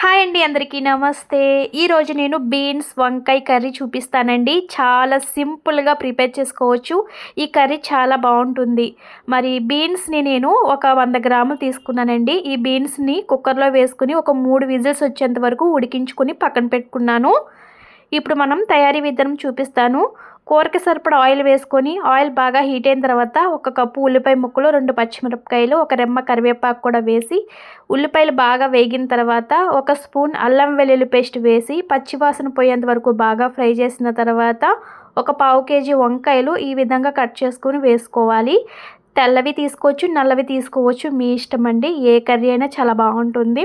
Hi అండి అందరికీ నమస్తే. ఈరోజు నేను బీన్స్ వంకాయ కర్రీ చూపిస్తానండి. చాలా సింపుల్గా ప్రిపేర్ చేసుకోవచ్చు. ఈ కర్రీ చాలా బాగుంటుంది. మరి బీన్స్ని నేను ఒక వంద గ్రాములు తీసుకున్నానండి. ఈ బీన్స్ని కుక్కర్లో వేసుకుని ఒక మూడు విజిల్స్ వచ్చేంత వరకు ఉడికించుకుని పక్కన పెట్టుకున్నాను. ఇప్పుడు మనం తయారీ విధానం చూపిస్తాను. కూరకి సరిపడ ఆయిల్ వేసుకొని ఆయిల్ బాగా హీట్ అయిన తర్వాత ఒక కప్పు ఉల్లిపాయ ముక్కలు రెండు పచ్చిమిరపకాయలు ఒక రెమ్మ కరివేపాకు కూడా వేసి ఉల్లిపాయలు బాగా వేగిన తర్వాత ఒక స్పూన్ అల్లం వెల్లుల్లి పేస్ట్ వేసి పచ్చివాసన పోయేంత వరకు బాగా ఫ్రై చేసిన తర్వాత ఒక పావు కేజీ వంకాయలు ఈ విధంగా కట్ చేసుకుని వేసుకోవాలి. తెల్లవి తీసుకోవచ్చు నల్లవి తీసుకోవచ్చు. మీ ఇష్టం అండి. ఏ కర్రీ అయినా చాలా బాగుంటుంది.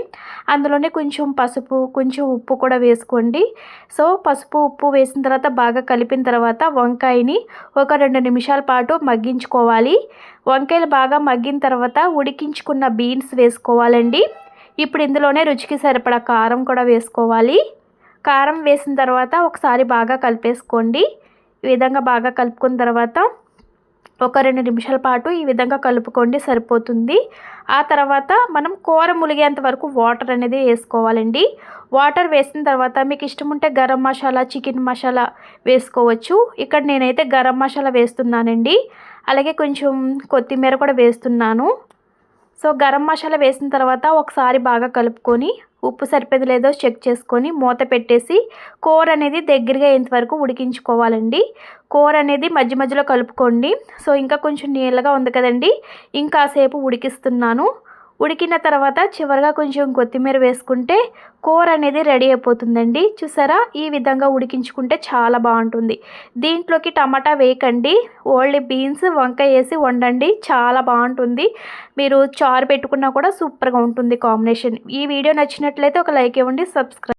అందులోనే కొంచెం పసుపు కొంచెం ఉప్పు కూడా వేసుకోండి. సో పసుపు ఉప్పు వేసిన తర్వాత బాగా కలిపిన తర్వాత వంకాయని ఒక రెండు నిమిషాల పాటు మగ్గించుకోవాలి. వంకాయలు బాగా మగ్గిన తర్వాత ఉడికించుకున్న బీన్స్ వేసుకోవాలండి. ఇప్పుడు ఇందులోనే రుచికి సరిపడా కారం కూడా వేసుకోవాలి. కారం వేసిన తర్వాత ఒకసారి బాగా కలిపేసుకోండి. ఈ విధంగా బాగా కలుపుకున్న తర్వాత ఒక రెండు నిమిషాల పాటు ఈ విధంగా కలుపుకోండి సరిపోతుంది. ఆ తర్వాత మనం కూర ములిగేంత వరకు వాటర్ అనేది వేసుకోవాలండి. వాటర్ వేసిన తర్వాత మీకు ఇష్టం ఉంటే గరం మసాలా చికెన్ మసాలా వేసుకోవచ్చు. ఇక్కడ నేనైతే గరం మసాలా వేస్తున్నానండి. అలాగే కొంచెం కొత్తిమీర కూడా వేస్తున్నాను. సో గరం మసాలా వేసిన తర్వాత ఒకసారి బాగా కలుపుకొని ఉప్పు సరిపోయింది లేదో చెక్ చేసుకొని మూత పెట్టేసి కూర అనేది దగ్గరగా అయ్యేంతవరకు ఉడికించుకోవాలండి. కూర అనేది మధ్య మధ్యలో కలుపుకోండి. సో ఇంకా కొంచెం నీళ్ళగా ఉంది కదండి. ఇంకాసేపు ఉడికిస్తున్నాను. ఉడికిన తర్వాత చివరిగా కొంచెం కొత్తిమీర వేసుకుంటే కూర అనేది రెడీ అయిపోతుందండి. చూసారా? ఈ విధంగా ఉడికించుకుంటే చాలా బాగుంటుంది. దీంట్లోకి టమాటా వేయకండి. ఓన్లీ బీన్స్ వంకాయ వేసి వండండి. చాలా బాగుంటుంది. మీరు చారు పెట్టుకున్నా కూడా సూపర్గా ఉంటుంది కాంబినేషన్. ఈ వీడియో నచ్చినట్లయితే ఒక లైక్ ఇవ్వండి. సబ్స్క్రైబ్